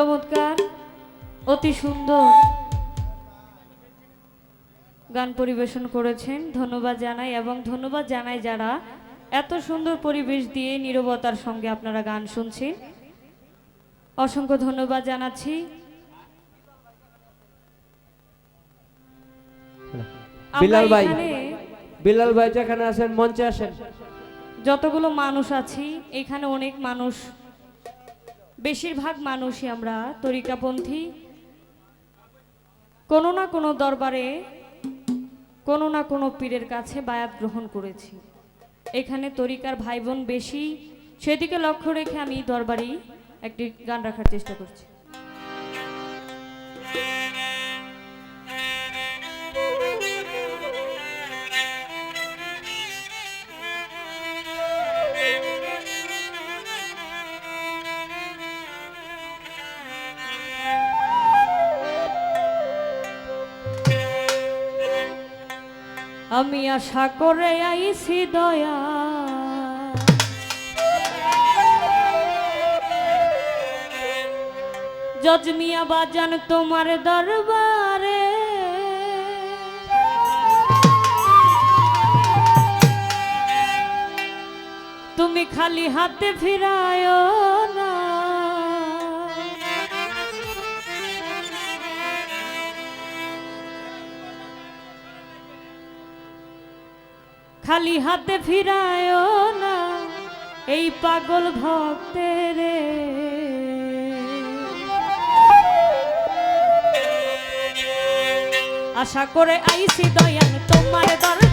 চমৎকার অতি সুন্দর গান পরিবেশন করেছেন। ধন্যবাদ জানাই এবং ধন্যবাদ জানাই যারা এত সুন্দর পরিবেশ দিয়ে নীরবতার সঙ্গে আপনারা গান শুনছেন। অসংখ্য ধন্যবাদ জানাচ্ছি। বিলাল ভাই। বিলাল ভাই যেখানে আছেন মঞ্চে আসেন। যতগুলো মানুষ আছি এখানে অনেক মানুষ বেশিরভাগ মানুষই আমরা তরিকাপন্থী। কোনো না কোনো দরবারে কোনো না কোনো পীরের কাছে বায়াত গ্রহণ করেছি। এখানে তরিকার ভাই বোন বেশি। সেদিকে লক্ষ্য রেখে আমি দরবারি একটি গান রাখার চেষ্টা করছি। আমি আশা করে আইছি দয়া। জজমিয়া বাজান তোমার দরবারে। তুমি খালি হাতে ফিরায় খালি হাতে ফিরায় না এই পাগল ভক্তের। আশা করে আইসি দয়াল তোমার দরবারে